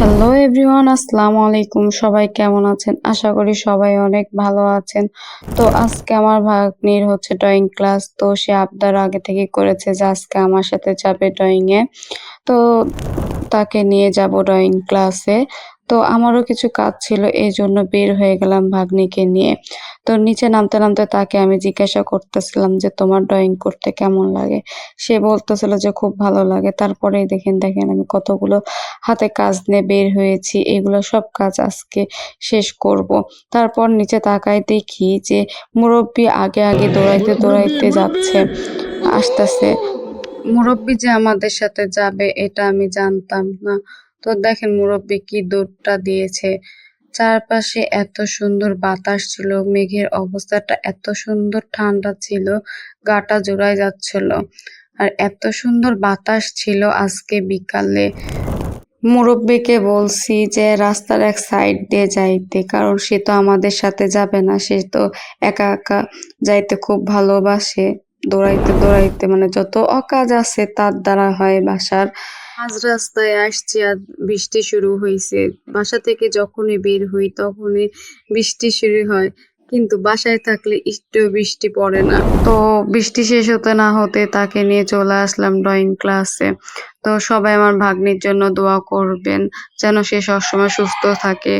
Hello everyone আসসালামু আলাইকুম। সবাই কেমন আছেন? আশা করি সবাই অনেক ভালো আছেন। তো আজকে আমার ভাগ্নির হচ্ছে ড্রয়িং ক্লাস তো সে আবদার আগে থেকে করেছে যে আজকে আমার সাথে যাবে ড্রয়িংয়ে তো তাকে নিয়ে যাব ড্রয়িং ক্লাসে তো আমারও কিছু কাজ ছিল, এই জন্য বের হয়ে গেলাম ভাগ্নিকে নিয়ে। তো নিচে নামতে নামতে তাকে আমি জিজ্ঞাসা করতেছিলাম যে, তোমার ড্রয়িং করতে কেমন লাগে? সে বলতেছিল যে, খুব ভালো লাগে। তারপরেই দেখেন দেখেন আমি কতগুলো হাতে কাজ নিয়ে বের হয়েছি, এগুলো সব কাজ আজকে শেষ করব। তারপর নিচে তাকায় দেখি যে, মুরব্বি আগে আগে দৌড়াইতে দৌড়াইতে যাচ্ছে, আসতেছে। মুরব্বি যে আমাদের সাথে যাবে, এটা আমি জানতাম না। তো দেখেন মুরব্বি কি দৌড়টা দিয়েছে। চারপাশে এত সুন্দর বাতাস ছিল, মেঘের অবস্থাটা এত সুন্দর ঠান্ডা ছিল, গাটা জোড়ায় যাচ্ছিল। আর এত সুন্দর বাতাস ছিল আজকে বিকালে। মুরব্বিকে বলছি যে, রাস্তার এক সাইড দিয়ে যাইতে, কারণ সে তো আমাদের সাথে যাবে না, সে তো একা একা যাইতে খুব ভালোবাসে। দৌড়াইতে দৌড়াইতে মানে যত অকাজ আছে তার দ্বারা হয় বাসার। আজ রাস্তায় আসছি আর বৃষ্টি শুরু হয়েছে বাসা থেকে যখনই বের হই তখনই বৃষ্টি শুরু হয়। কিন্তু বাসায় থাকলে একটু বৃষ্টি পড়ে না। তো বৃষ্টি শেষ হতে না হতে তাকে নিয়ে চলে আসলাম ড্রয়িং ক্লাসে। তো সবাই আমার ভাগ্নির জন্য দোয়া করবেন যেন সে সবসময় সুস্থ থাকে।